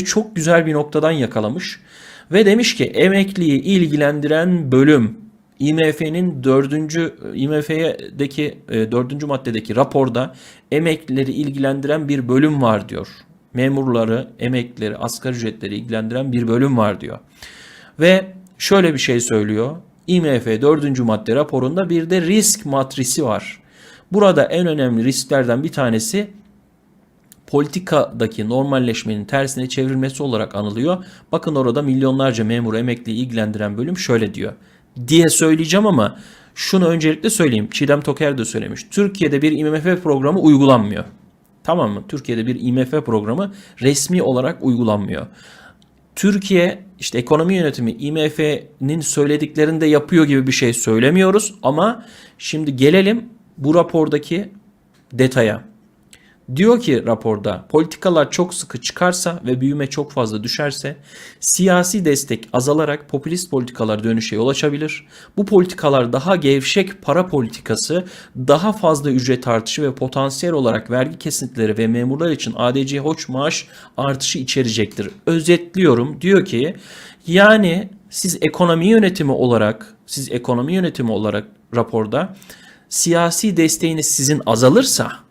çok güzel bir noktadan yakalamış ve demiş ki emekliyi ilgilendiren bölüm IMF'nin dördüncü IMF'deki e, dördüncü maddedeki raporda emeklileri ilgilendiren bir bölüm var diyor. Memurları, emeklileri, asgari ücretleri ilgilendiren bir bölüm var diyor. Ve şöyle bir şey söylüyor. IMF 4. madde raporunda bir de risk matrisi var. Burada en önemli risklerden bir tanesi politikadaki normalleşmenin tersine çevrilmesi olarak anılıyor. Bakın orada milyonlarca memuru emekliyi ilgilendiren bölüm şöyle diyor diye söyleyeceğim ama şunu öncelikle söyleyeyim. Çiğdem Toker de söylemiş. Türkiye'de bir IMF programı uygulanmıyor. Tamam mı? Türkiye'de bir IMF programı resmi olarak uygulanmıyor. Türkiye işte ekonomi yönetimi IMF'nin söylediklerini de yapıyor gibi bir şey söylemiyoruz ama şimdi gelelim bu rapordaki detaya. Diyor ki raporda politikalar çok sıkı çıkarsa ve büyüme çok fazla düşerse siyasi destek azalarak popülist politikalar dönüşe yol açabilir. Bu politikalar daha gevşek para politikası, daha fazla ücret artışı ve potansiyel olarak vergi kesintileri ve memurlar için ADC hoş maaş artışı içerecektir. Özetliyorum diyor ki yani siz ekonomi yönetimi olarak siz ekonomi yönetimi olarak raporda siyasi desteğiniz sizin azalırsa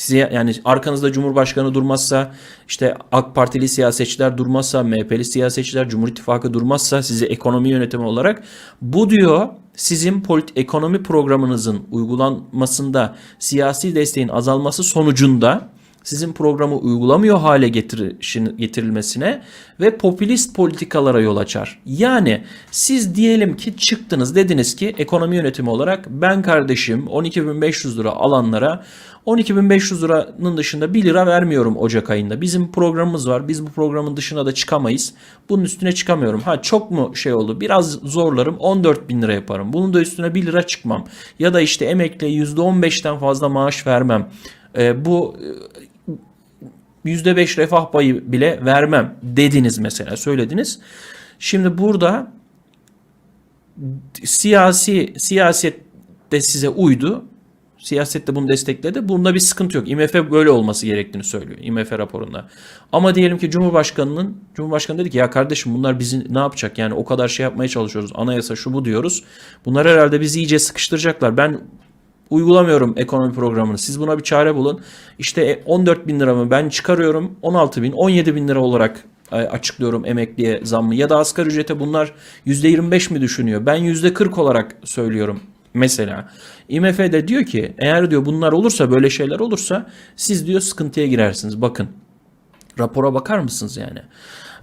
Size yani arkanızda Cumhurbaşkanı durmazsa, işte AK Partili siyasetçiler durmazsa, MHP'li siyasetçiler, Cumhur İttifakı durmazsa size ekonomi yönetimi olarak bu diyor sizin polit ekonomi programınızın uygulanmasında siyasi desteğin azalması sonucunda sizin programı uygulamıyor hale getirilmesine ve popülist politikalara yol açar. Yani siz diyelim ki çıktınız dediniz ki ekonomi yönetimi olarak ben kardeşim 12.500 lira alanlara 12.500 liranın dışında 1 lira vermiyorum Ocak ayında. Bizim programımız var. Biz bu programın dışına da çıkamayız. Bunun üstüne çıkamıyorum. Ha çok mu şey oldu? Biraz zorlarım. 14 bin lira yaparım. Bunun da üstüne 1 lira çıkmam. Ya da işte emekliye %15'ten fazla maaş vermem. Ee, bu %5 refah payı bile vermem dediniz mesela söylediniz. Şimdi burada siyasi siyaset de size uydu. Siyasette bunu destekledi. Bunda bir sıkıntı yok. IMF böyle olması gerektiğini söylüyor IMF raporunda. Ama diyelim ki Cumhurbaşkanı'nın Cumhurbaşkanı dedi ki ya kardeşim bunlar bizi ne yapacak? Yani o kadar şey yapmaya çalışıyoruz. Anayasa şu bu diyoruz. Bunlar herhalde bizi iyice sıkıştıracaklar. Ben uygulamıyorum ekonomi programını. Siz buna bir çare bulun. İşte 14 bin liramı ben çıkarıyorum. 16 bin, 17 bin lira olarak e, açıklıyorum emekliye zammı. Ya da asgari ücrete bunlar %25 mi düşünüyor? Ben %40 olarak söylüyorum mesela. IMF de diyor ki eğer diyor bunlar olursa böyle şeyler olursa siz diyor sıkıntıya girersiniz. Bakın rapora bakar mısınız yani?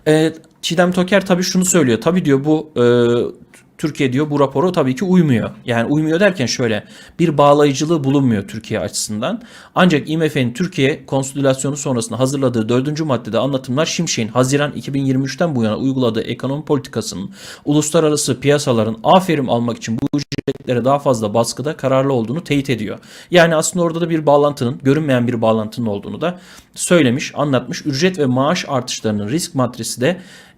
E, Çiğdem Toker tabii şunu söylüyor. Tabii diyor bu e, Türkiye diyor bu raporu tabii ki uymuyor. Yani uymuyor derken şöyle bir bağlayıcılığı bulunmuyor Türkiye açısından. Ancak IMF'nin Türkiye konsolidasyonu sonrasında hazırladığı dördüncü maddede anlatımlar Şimşek'in Haziran 2023'ten bu yana uyguladığı ekonomi politikasının uluslararası piyasaların aferin almak için bu ücretlere daha fazla baskıda kararlı olduğunu teyit ediyor. Yani aslında orada da bir bağlantının, görünmeyen bir bağlantının olduğunu da söylemiş, anlatmış. Ücret ve maaş artışlarının risk matrisi de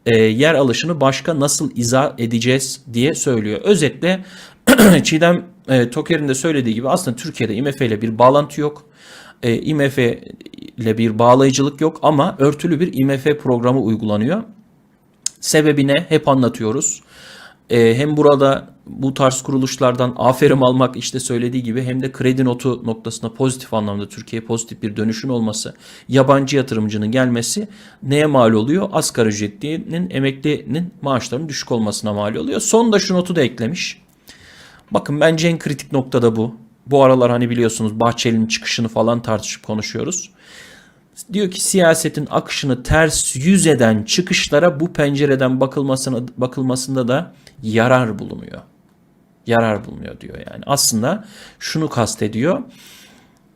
e, yer alışını başka nasıl izah edeceğiz diye söylüyor. Özetle Çiğdem e, Toker'in de söylediği gibi aslında Türkiye'de IMF ile bir bağlantı yok. E, IMF ile bir bağlayıcılık yok ama örtülü bir IMF programı uygulanıyor. Sebebine hep anlatıyoruz. E, hem burada bu tarz kuruluşlardan aferin almak işte söylediği gibi hem de kredi notu noktasında pozitif anlamda Türkiye'ye pozitif bir dönüşün olması, yabancı yatırımcının gelmesi neye mal oluyor? Asgari ücretlinin, emeklinin maaşlarının düşük olmasına mal oluyor. Son da şu notu da eklemiş. Bakın bence en kritik nokta da bu. Bu aralar hani biliyorsunuz Bahçeli'nin çıkışını falan tartışıp konuşuyoruz. Diyor ki siyasetin akışını ters yüz eden çıkışlara bu pencereden bakılmasına, bakılmasında da yarar bulunuyor. Yarar bulunuyor diyor yani. Aslında şunu kastediyor.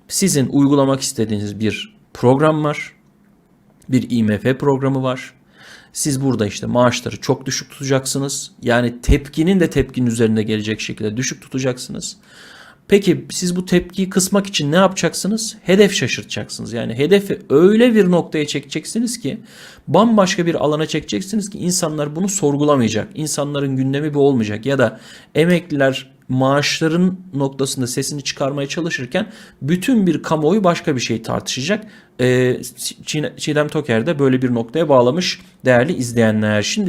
Sizin uygulamak istediğiniz bir program var. Bir IMF programı var. Siz burada işte maaşları çok düşük tutacaksınız. Yani tepkinin de tepkinin üzerinde gelecek şekilde düşük tutacaksınız. Peki siz bu tepkiyi kısmak için ne yapacaksınız? Hedef şaşırtacaksınız. Yani hedefi öyle bir noktaya çekeceksiniz ki bambaşka bir alana çekeceksiniz ki insanlar bunu sorgulamayacak. İnsanların gündemi bu olmayacak ya da emekliler maaşların noktasında sesini çıkarmaya çalışırken bütün bir kamuoyu başka bir şey tartışacak. Ee, Çiğdem Toker de böyle bir noktaya bağlamış değerli izleyenler. Şimdi